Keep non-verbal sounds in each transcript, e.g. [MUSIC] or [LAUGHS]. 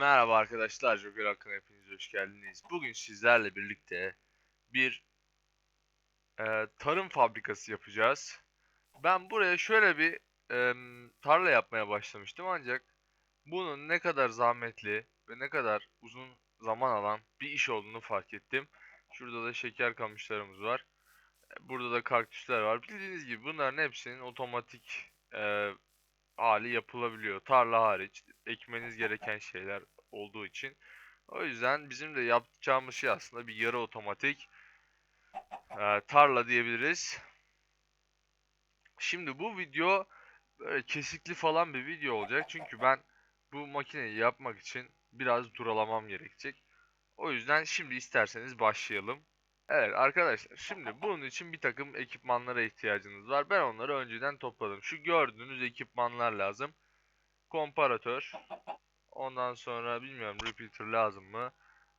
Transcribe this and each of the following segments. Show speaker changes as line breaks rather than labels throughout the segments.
Merhaba arkadaşlar, Joker hakkında hepiniz hoş geldiniz. Bugün sizlerle birlikte bir e, tarım fabrikası yapacağız. Ben buraya şöyle bir e, tarla yapmaya başlamıştım ancak bunun ne kadar zahmetli ve ne kadar uzun zaman alan bir iş olduğunu fark ettim. Şurada da şeker kamışlarımız var. E, Burada da kaktüsler var. Bildiğiniz gibi bunların hepsinin otomatik e, hali yapılabiliyor. Tarla hariç ekmeniz gereken şeyler olduğu için. O yüzden bizim de yapacağımız şey aslında bir yarı otomatik e, tarla diyebiliriz. Şimdi bu video böyle kesikli falan bir video olacak. Çünkü ben bu makineyi yapmak için biraz duralamam gerekecek. O yüzden şimdi isterseniz başlayalım. Evet arkadaşlar şimdi bunun için bir takım ekipmanlara ihtiyacınız var. Ben onları önceden topladım. Şu gördüğünüz ekipmanlar lazım. Komparatör. Ondan sonra bilmiyorum repeater lazım mı?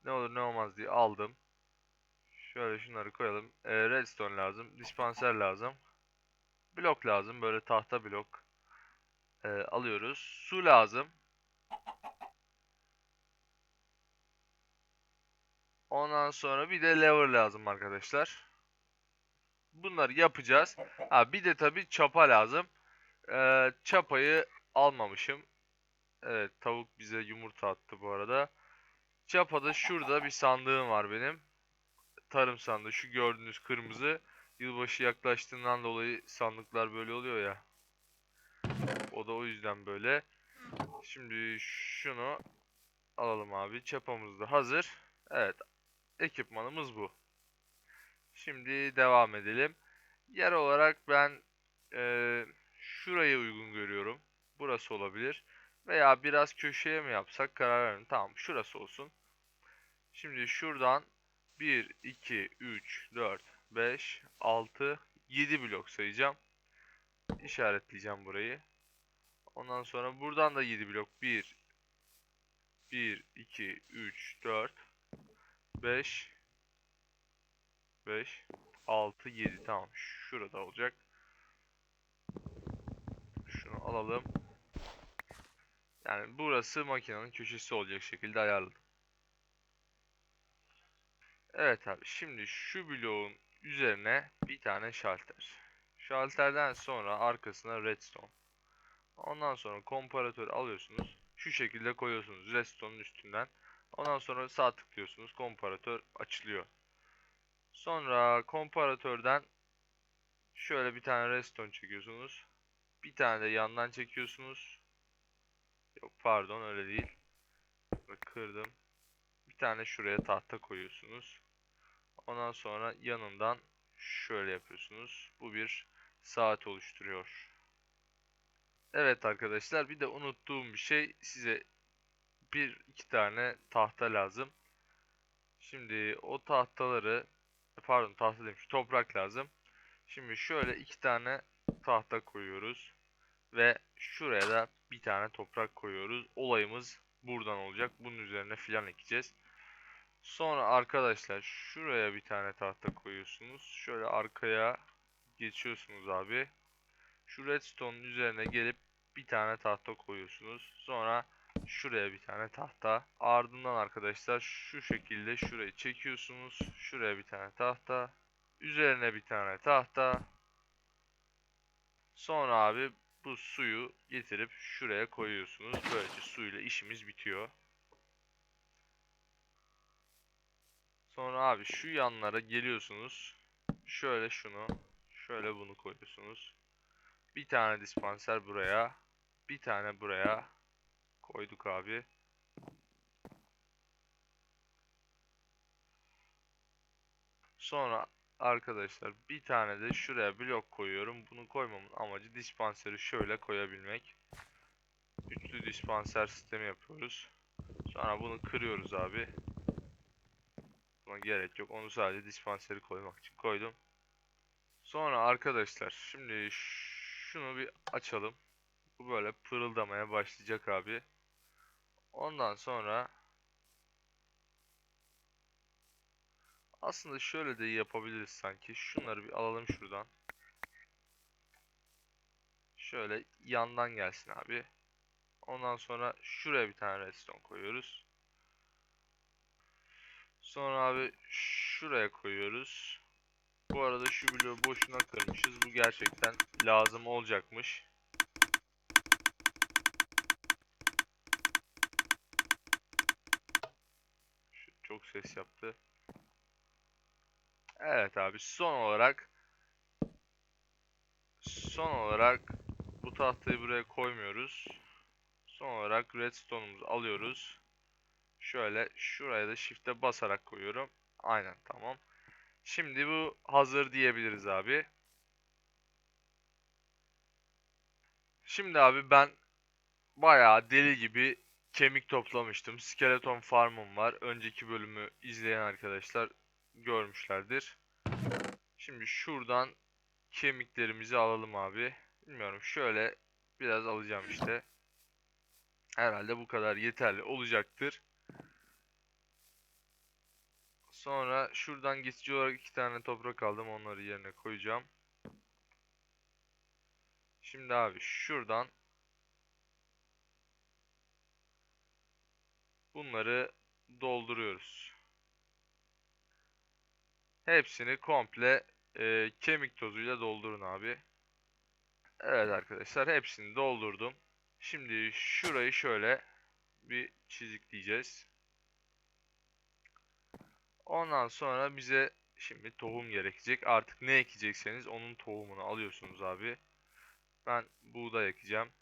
Ne olur ne olmaz diye aldım. Şöyle şunları koyalım. Ee, redstone lazım. Dispanser lazım. Blok lazım. Böyle tahta blok. Ee, alıyoruz. Su lazım. Ondan sonra bir de lever lazım arkadaşlar. Bunları yapacağız. Ha bir de tabii çapa lazım. Ee, çapayı almamışım. Evet tavuk bize yumurta attı bu arada. Çapada şurada bir sandığım var benim. Tarım sandığı. Şu gördüğünüz kırmızı. Yılbaşı yaklaştığından dolayı sandıklar böyle oluyor ya. O da o yüzden böyle. Şimdi şunu alalım abi. Çapamız da hazır. Evet. Ekipmanımız bu. Şimdi devam edelim. Yer olarak ben eee şurayı uygun görüyorum. Burası olabilir. Veya biraz köşeye mi yapsak karar verin. Tamam şurası olsun. Şimdi şuradan 1, 2, 3, 4, 5, 6, 7 blok sayacağım. İşaretleyeceğim burayı. Ondan sonra buradan da 7 blok. 1, 1, 2, 3, 4, 5, 5, 6, 7. Tamam. Şurada olacak. Şunu alalım. Yani burası makinenin köşesi olacak şekilde ayarladım. Evet abi şimdi şu bloğun üzerine bir tane şalter. Şalterden sonra arkasına redstone. Ondan sonra komparatör alıyorsunuz. Şu şekilde koyuyorsunuz redstone'un üstünden. Ondan sonra sağ tıklıyorsunuz. Komparatör açılıyor. Sonra komparatörden şöyle bir tane redstone çekiyorsunuz. Bir tane de yandan çekiyorsunuz. Yok pardon öyle değil. Kırdım. Bir tane şuraya tahta koyuyorsunuz. Ondan sonra yanından şöyle yapıyorsunuz. Bu bir saat oluşturuyor. Evet arkadaşlar bir de unuttuğum bir şey size bir iki tane tahta lazım. Şimdi o tahtaları pardon tahta demiş toprak lazım. Şimdi şöyle iki tane tahta koyuyoruz ve şuraya da bir tane toprak koyuyoruz. Olayımız buradan olacak. Bunun üzerine filan ekeceğiz. Sonra arkadaşlar şuraya bir tane tahta koyuyorsunuz. Şöyle arkaya geçiyorsunuz abi. Şu redstone'un üzerine gelip bir tane tahta koyuyorsunuz. Sonra şuraya bir tane tahta. Ardından arkadaşlar şu şekilde şurayı çekiyorsunuz. Şuraya bir tane tahta. Üzerine bir tane tahta. Sonra abi bu suyu getirip şuraya koyuyorsunuz. Böylece suyla işimiz bitiyor. Sonra abi şu yanlara geliyorsunuz. Şöyle şunu, şöyle bunu koyuyorsunuz. Bir tane dispanser buraya, bir tane buraya koyduk abi. Sonra arkadaşlar bir tane de şuraya blok koyuyorum. Bunu koymamın amacı dispanseri şöyle koyabilmek. Üçlü dispanser sistemi yapıyoruz. Sonra bunu kırıyoruz abi. Buna gerek yok. Onu sadece dispanseri koymak için koydum. Sonra arkadaşlar şimdi şunu bir açalım. Bu böyle pırıldamaya başlayacak abi. Ondan sonra aslında şöyle de yapabiliriz sanki. Şunları bir alalım şuradan. Şöyle yandan gelsin abi. Ondan sonra şuraya bir tane redstone koyuyoruz. Sonra abi şuraya koyuyoruz. Bu arada şu bloğu boşuna kırmışız. Bu gerçekten lazım olacakmış. Çok ses yaptı. Evet abi son olarak son olarak bu tahtayı buraya koymuyoruz. Son olarak redstone'umuzu alıyoruz. Şöyle şuraya da shift'e basarak koyuyorum. Aynen tamam. Şimdi bu hazır diyebiliriz abi. Şimdi abi ben bayağı deli gibi kemik toplamıştım. Skeleton farmım var. Önceki bölümü izleyen arkadaşlar görmüşlerdir. Şimdi şuradan kemiklerimizi alalım abi. Bilmiyorum şöyle biraz alacağım işte. Herhalde bu kadar yeterli olacaktır. Sonra şuradan geçici olarak iki tane toprak aldım. Onları yerine koyacağım. Şimdi abi şuradan bunları dolduruyoruz. Hepsini komple e, kemik tozuyla doldurun abi. Evet arkadaşlar hepsini doldurdum. Şimdi şurayı şöyle bir çizikleyeceğiz. Ondan sonra bize şimdi tohum gerekecek. Artık ne ekecekseniz onun tohumunu alıyorsunuz abi. Ben buğday ekeceğim.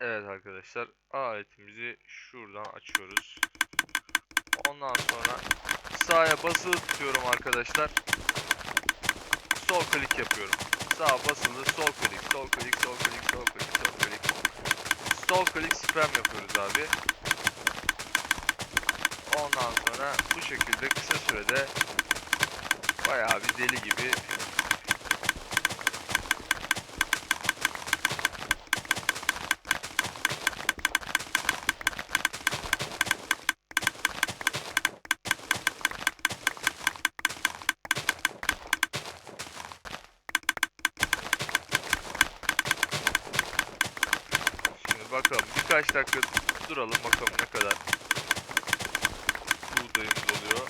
Evet arkadaşlar aletimizi şuradan açıyoruz. Ondan sonra sağa basılı tutuyorum arkadaşlar. Sol klik yapıyorum. Sağ basılı sol klik, sol klik, sol klik, sol klik, sol klik. Sol klik spam yapıyoruz abi. Ondan sonra bu şekilde kısa sürede bayağı bir deli gibi Şimdi bakalım birkaç dakika duralım bakalım ne kadar buğdayımız oluyor.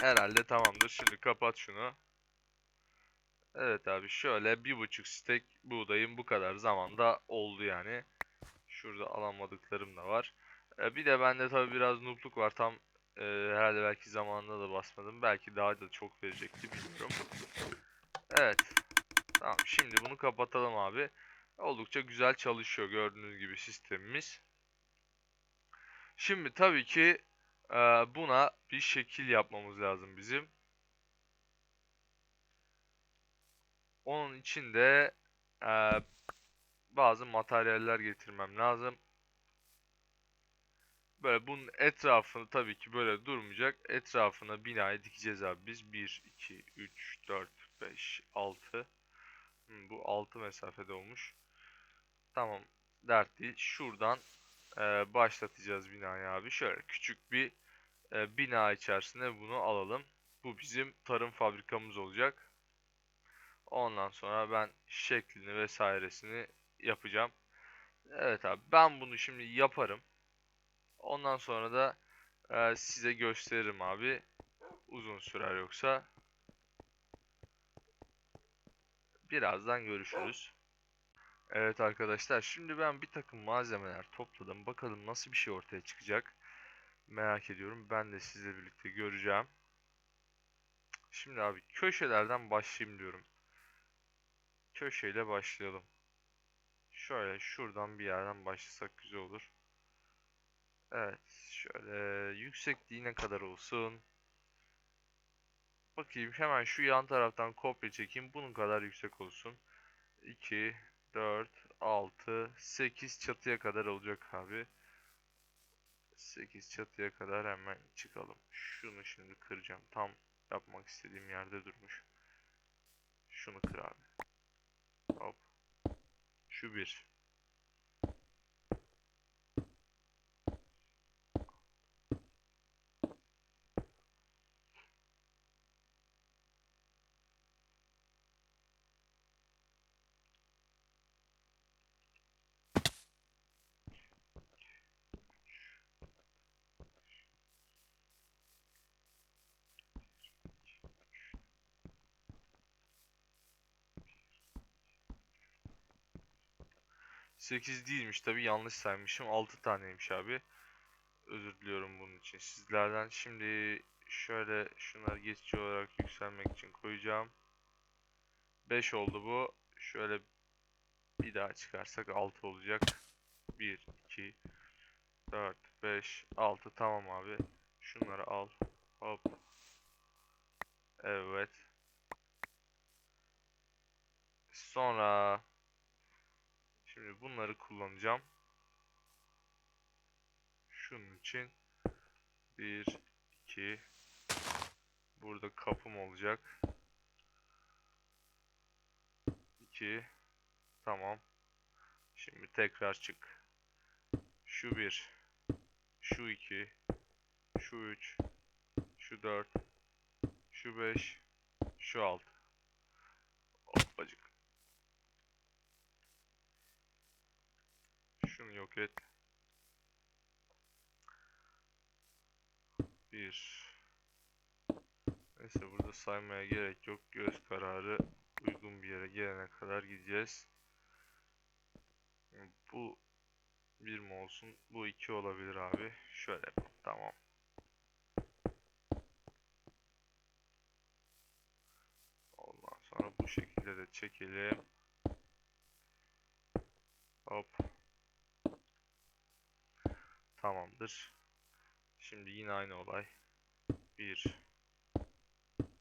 Herhalde tamamdır. Şimdi kapat şunu. Evet abi şöyle bir buçuk stek buğdayım bu kadar zamanda oldu yani. Şurada alamadıklarım da var. Ee, bir de bende tabi biraz nubluk var. Tam e, herhalde belki zamanında da basmadım. Belki daha da çok verecekti bilmiyorum. Evet. Tamam şimdi bunu kapatalım abi. Oldukça güzel çalışıyor gördüğünüz gibi sistemimiz. Şimdi tabii ki e, buna bir şekil yapmamız lazım bizim. Onun için de e, bazı materyaller getirmem lazım. Böyle bunun etrafını tabii ki böyle durmayacak. Etrafına binayı dikeceğiz abi biz. 1, 2, 3, 4, 5, 6. Bu 6 mesafede olmuş. Tamam dert değil. Şuradan e, başlatacağız binayı abi. Şöyle küçük bir e, bina içerisinde bunu alalım. Bu bizim tarım fabrikamız olacak. Ondan sonra ben şeklini vesairesini yapacağım. Evet abi ben bunu şimdi yaparım. Ondan sonra da e, size gösteririm abi. Uzun sürer yoksa. Birazdan görüşürüz. Evet arkadaşlar şimdi ben bir takım malzemeler topladım. Bakalım nasıl bir şey ortaya çıkacak. Merak ediyorum. Ben de sizle birlikte göreceğim. Şimdi abi köşelerden başlayayım diyorum. Köşeyle başlayalım. Şöyle şuradan bir yerden başlasak güzel olur. Evet şöyle yüksekliği ne kadar olsun. Bakayım hemen şu yan taraftan kopya çekeyim. Bunun kadar yüksek olsun. 2, 4, 6, 8 çatıya kadar olacak abi. 8 çatıya kadar hemen çıkalım. Şunu şimdi kıracağım. Tam yapmak istediğim yerde durmuş. Şunu kır abi. Hop. Şu bir. Sekiz değilmiş tabi yanlış saymışım. Altı taneymiş abi. Özür diliyorum bunun için sizlerden. Şimdi şöyle şunları geçici olarak yükselmek için koyacağım. 5 oldu bu. Şöyle bir daha çıkarsak 6 olacak. 1, 2, 4, 5, 6. Tamam abi. Şunları al. Hop. Evet. Sonra şimdi bunları kullanacağım. Şunun için 1, 2 Burada kapım olacak. 2 Tamam. Şimdi tekrar çık. Şu 1 Şu 2 Şu 3 Şu 4 Şu 5 Şu 6 Şunu yok et. 1 Neyse burada saymaya gerek yok. Göz kararı uygun bir yere gelene kadar gideceğiz. Bu bir mi olsun? Bu iki olabilir abi. Şöyle. Tamam. Ondan sonra bu şekilde de çekelim. Hop. Tamamdır. Şimdi yine aynı olay. 1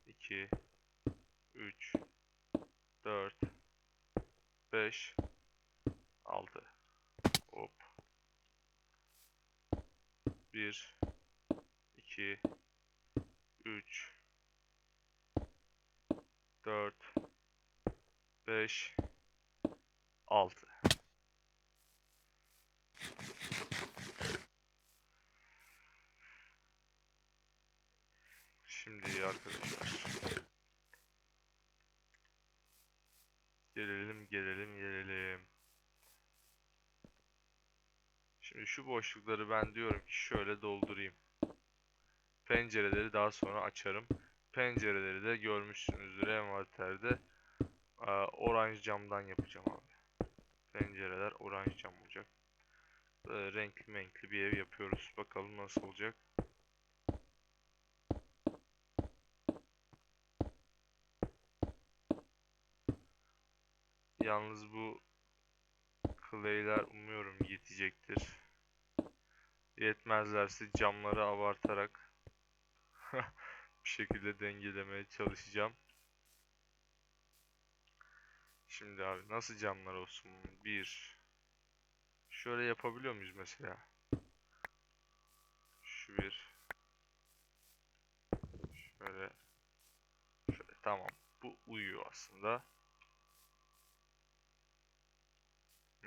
2 3 4 5 6 Hop. 1 2 3 4 5 6 Şimdi arkadaşlar gelelim gelelim gelelim. Şimdi şu boşlukları ben diyorum ki şöyle doldurayım. Pencereleri daha sonra açarım. Pencereleri de görmüşsünüzdür envanterde oranj camdan yapacağım abi. Pencereler oranj cam olacak. Böyle renkli renkli bir ev yapıyoruz. Bakalım nasıl olacak. Yalnız bu clay'ler umuyorum yetecektir. Yetmezlerse camları abartarak [LAUGHS] bir şekilde dengelemeye çalışacağım. Şimdi abi nasıl camlar olsun? Bir. Şöyle yapabiliyor muyuz mesela? Şu bir. Şöyle. Şöyle tamam. Bu uyuyor aslında.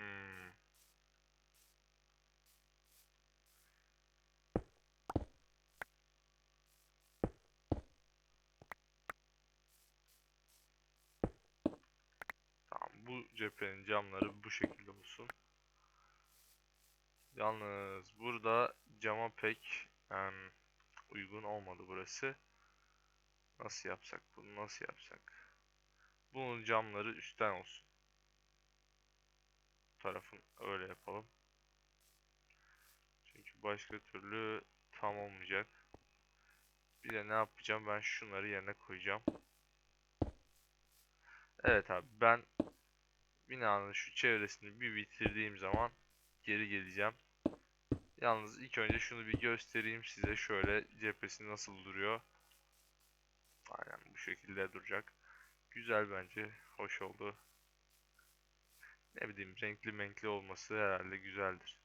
Hmm. Tamam bu cephenin camları bu şekilde olsun. Yalnız burada cama pek em, uygun olmadı burası. Nasıl yapsak bunu nasıl yapsak? Bunun camları üstten olsun tarafın öyle yapalım. Çünkü başka türlü tam olmayacak. Bir de ne yapacağım? Ben şunları yerine koyacağım. Evet abi ben binanın şu çevresini bir bitirdiğim zaman geri geleceğim. Yalnız ilk önce şunu bir göstereyim size. Şöyle cephesi nasıl duruyor. Aynen bu şekilde duracak. Güzel bence. Hoş oldu ne bileyim renkli menkli olması herhalde güzeldir.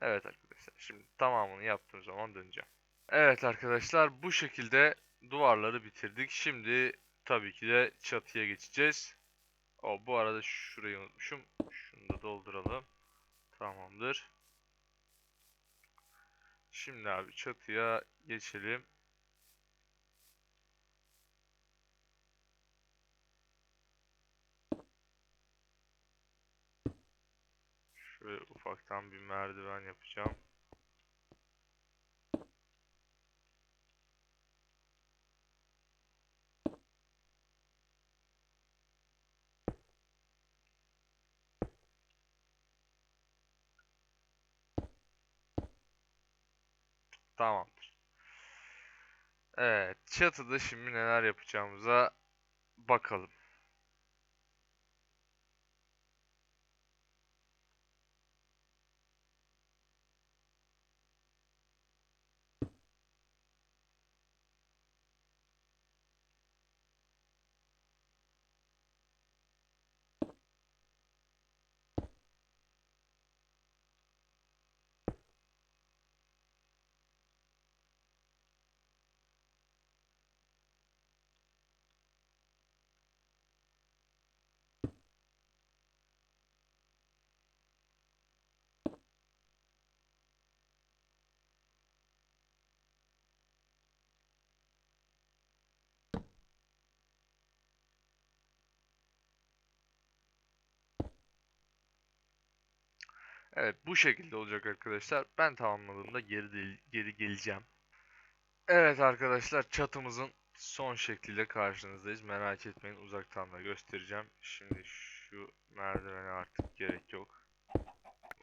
Evet arkadaşlar şimdi tamamını yaptığım zaman döneceğim. Evet arkadaşlar bu şekilde duvarları bitirdik. Şimdi tabii ki de çatıya geçeceğiz. O bu arada şurayı unutmuşum. Şunu da dolduralım. Tamamdır. Şimdi abi çatıya geçelim. Şöyle ufaktan bir merdiven yapacağım. Tamamdır. Evet, çatıda şimdi neler yapacağımıza bakalım. Evet, bu şekilde olacak arkadaşlar. Ben tamamladığımda geri geri geleceğim. Evet arkadaşlar, çatımızın son şekliyle karşınızdayız. Merak etmeyin, uzaktan da göstereceğim. Şimdi şu merdivene artık gerek yok.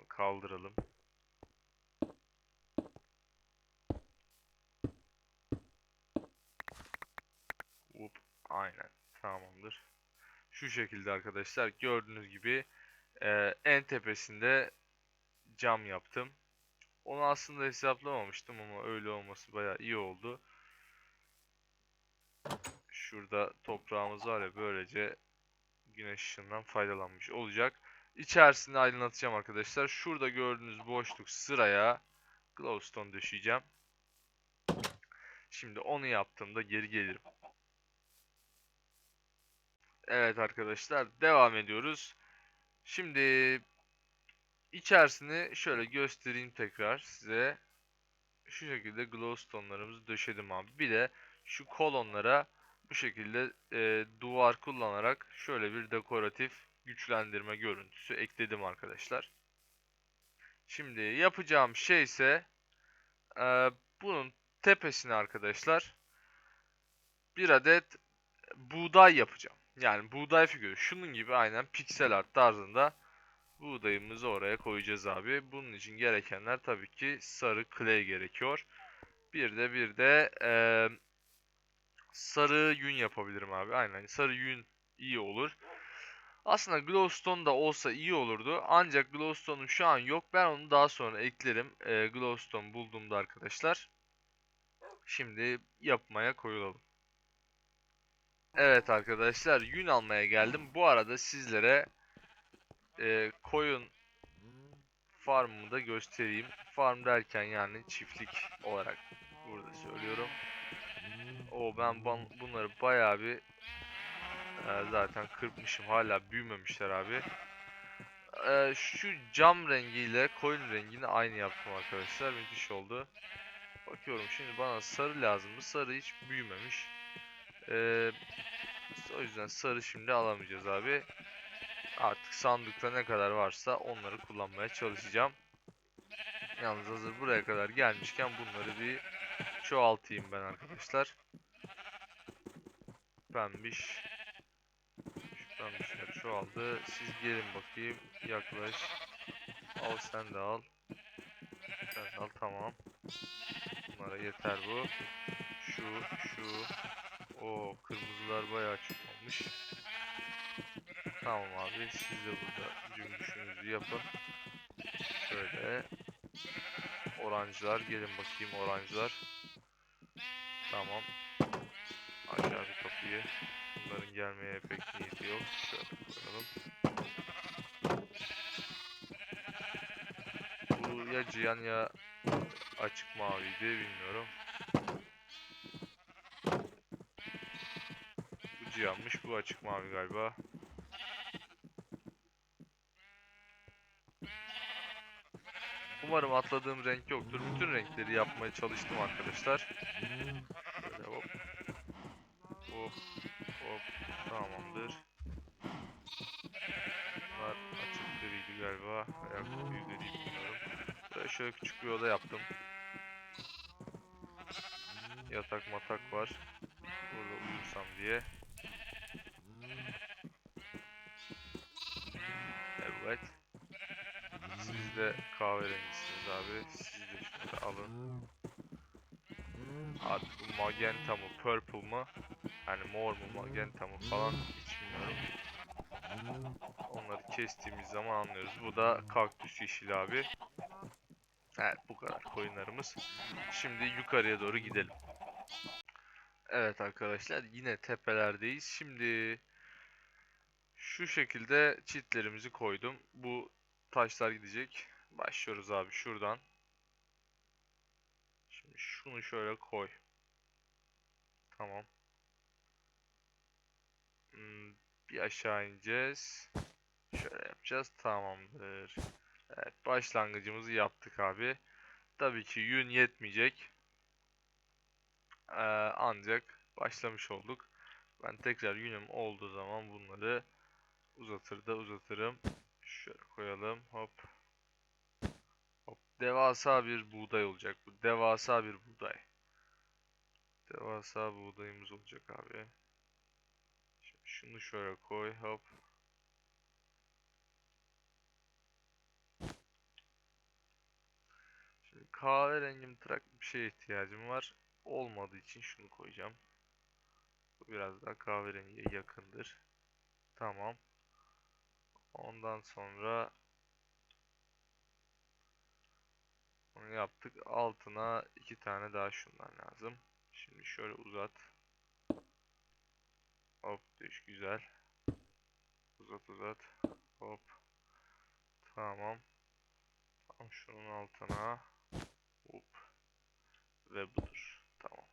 Kaldıralım. Hop, aynen. Tamamdır. Şu şekilde arkadaşlar gördüğünüz gibi e, en tepesinde cam yaptım. Onu aslında hesaplamamıştım ama öyle olması bayağı iyi oldu. Şurada toprağımız var ya böylece güneş ışığından faydalanmış olacak. İçerisinde aydınlatacağım arkadaşlar. Şurada gördüğünüz boşluk sıraya glowstone döşeyeceğim. Şimdi onu yaptığımda geri gelirim. Evet arkadaşlar devam ediyoruz. Şimdi içerisini şöyle göstereyim tekrar size. Şu şekilde glowstone'larımızı döşedim abi. Bir de şu kolonlara bu şekilde e, duvar kullanarak şöyle bir dekoratif güçlendirme görüntüsü ekledim arkadaşlar. Şimdi yapacağım şey ise e, bunun tepesine arkadaşlar bir adet buğday yapacağım. Yani buğday figürü. Şunun gibi aynen piksel art tarzında buğdayımızı oraya koyacağız abi. Bunun için gerekenler tabii ki sarı clay gerekiyor. Bir de bir de e, sarı yün yapabilirim abi. Aynen sarı yün iyi olur. Aslında glowstone da olsa iyi olurdu. Ancak glowstone'um şu an yok. Ben onu daha sonra eklerim. E, glowstone bulduğumda arkadaşlar. Şimdi yapmaya koyulalım. Evet arkadaşlar yün almaya geldim. Bu arada sizlere e, koyun farmımı da göstereyim. Farm derken yani çiftlik olarak burada söylüyorum. O ben bunları bayağı bir e, zaten kırpmışım. Hala büyümemişler abi. E, şu cam rengiyle koyun rengini aynı yaptım arkadaşlar. Müthiş oldu. Bakıyorum şimdi bana sarı lazım mı? Sarı hiç büyümemiş. E, o yüzden sarı şimdi alamayacağız abi. Artık sandıkta ne kadar varsa onları kullanmaya çalışacağım. Yalnız hazır buraya kadar gelmişken bunları bir çoğaltayım ben arkadaşlar. Pembiş. Şu pembişler çoğaldı. Siz gelin bakayım. Yaklaş. Al sen de al. Sen de al tamam. Bunlara yeter bu. Şu, şu. O kırmızılar bayağı çok olmuş. Tamam abi siz de burada cümbüşünüzü yapın. Şöyle. Orancılar gelin bakayım orancılar. Tamam. Aşağı bir kapıyı. Bunların gelmeye pek niyeti yok. Şöyle. Bu Bu ya cihan ya açık maviydi bilmiyorum. Bu cihanmış bu açık mavi galiba. Umarım atladığım renk yoktur. Bütün renkleri yapmaya çalıştım arkadaşlar. Şöyle hop. Hop. Hop. Tamamdır. Bunlar açık griydi galiba. Veya koyu gri bilmiyorum. Böyle şöyle küçük bir oda yaptım. Yatak matak var. Burada uyursam diye. Evet. De kahverengisiniz abi. Siz de şunları alın. Artık bu magenta mı, purple mı? Hani mor mu, magenta mı falan hiç bilmiyorum. Onları kestiğimiz zaman anlıyoruz. Bu da kaktüs yeşil abi. Evet bu kadar koyunlarımız. Şimdi yukarıya doğru gidelim. Evet arkadaşlar yine tepelerdeyiz. Şimdi şu şekilde çitlerimizi koydum. Bu taşlar gidecek. Başlıyoruz abi şuradan. Şimdi şunu şöyle koy. Tamam. Hmm, bir aşağı ineceğiz. Şöyle yapacağız. Tamamdır. Evet başlangıcımızı yaptık abi. Tabii ki yün yetmeyecek. Ee, ancak başlamış olduk. Ben tekrar yünüm olduğu zaman bunları uzatır da uzatırım. Şöyle koyalım. Hop. Hop. Devasa bir buğday olacak bu. Devasa bir buğday. Devasa buğdayımız olacak abi. Şimdi şunu şöyle koy. Hop. Şimdi kahverengi mtırak bir şeye ihtiyacım var. Olmadığı için şunu koyacağım. Bu biraz daha kahverengiye yakındır. Tamam. Ondan sonra onu yaptık. Altına iki tane daha şundan lazım. Şimdi şöyle uzat. Hop düş güzel. Uzat uzat. Hop. Tamam. Tam şunun altına. Hop. Ve budur. Tamam.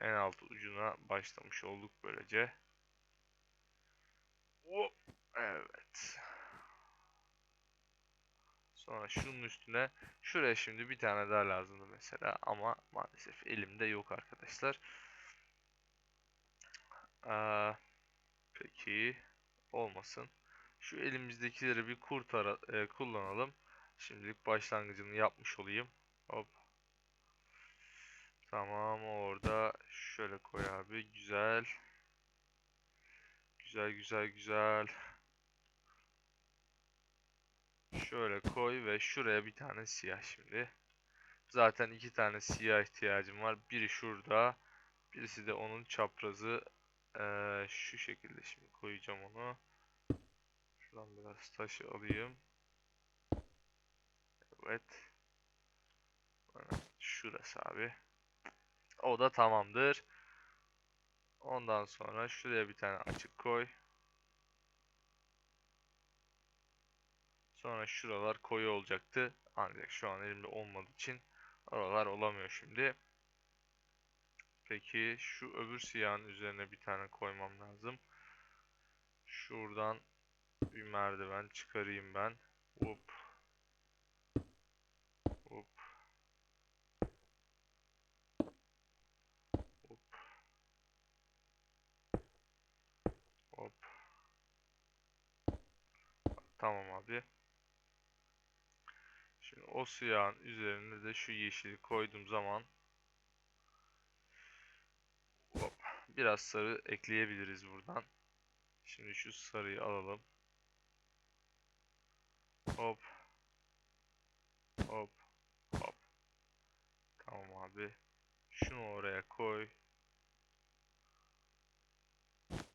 En alt ucuna başlamış olduk böylece. Hop. Evet. Sonra şunun üstüne şuraya şimdi bir tane daha lazımdı mesela ama maalesef elimde yok arkadaşlar. Aa, peki olmasın. Şu elimizdekileri bir kurtar e, kullanalım. Şimdilik başlangıcını yapmış olayım. Hop. Tamam orada şöyle koy abi. Güzel. Güzel güzel güzel. Şöyle koy ve şuraya bir tane siyah şimdi. Zaten iki tane siyah ihtiyacım var. Biri şurada. Birisi de onun çaprazı. Ee, şu şekilde şimdi koyacağım onu. Şuradan biraz taşı alayım. Evet. Şurası abi. O da tamamdır. Ondan sonra şuraya bir tane açık koy. Sonra şuralar koyu olacaktı. Ancak şu an elimde olmadığı için oralar olamıyor şimdi. Peki şu öbür siyahın üzerine bir tane koymam lazım. Şuradan bir merdiven çıkarayım ben. Hop. Hop. Hop. Tamam abi. Şimdi o siyahın üzerine de şu yeşili koyduğum zaman hop, biraz sarı ekleyebiliriz buradan. Şimdi şu sarıyı alalım. Hop. Hop. Hop. Tamam abi. Şunu oraya koy.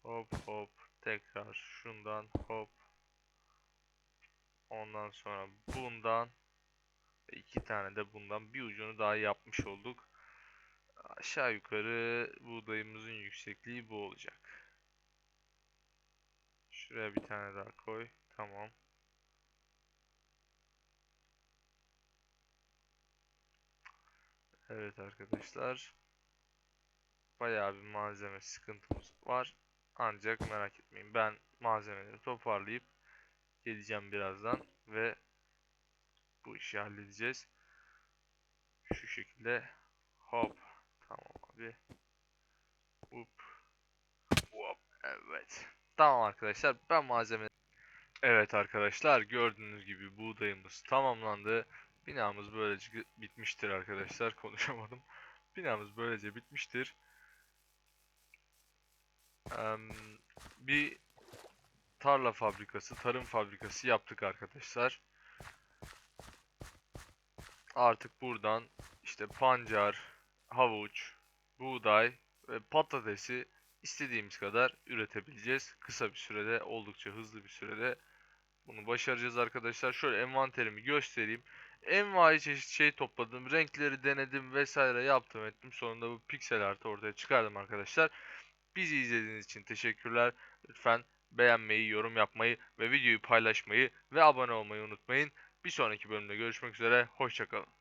Hop hop. Tekrar şundan hop. Ondan sonra bundan iki tane de bundan bir ucunu daha yapmış olduk. Aşağı yukarı buğdayımızın yüksekliği bu olacak. Şuraya bir tane daha koy. Tamam. Evet arkadaşlar. Bayağı bir malzeme sıkıntımız var. Ancak merak etmeyin ben malzemeleri toparlayıp geleceğim birazdan ve bu işi halledeceğiz. Şu şekilde hop tamam abi. Hop. Hop evet. Tamam arkadaşlar ben malzeme Evet arkadaşlar gördüğünüz gibi buğdayımız tamamlandı. Binamız böylece bitmiştir arkadaşlar. [LAUGHS] Konuşamadım. Binamız böylece bitmiştir. Em, bir tarla fabrikası, tarım fabrikası yaptık arkadaşlar. Artık buradan işte pancar, havuç, buğday ve patatesi istediğimiz kadar üretebileceğiz. Kısa bir sürede, oldukça hızlı bir sürede bunu başaracağız arkadaşlar. Şöyle envanterimi göstereyim. Envai çeşit şey topladım. Renkleri denedim vesaire yaptım ettim. Sonunda bu piksel artı ortaya çıkardım arkadaşlar. Bizi izlediğiniz için teşekkürler. Lütfen beğenmeyi, yorum yapmayı ve videoyu paylaşmayı ve abone olmayı unutmayın. Bir sonraki bölümde görüşmek üzere. Hoşçakalın.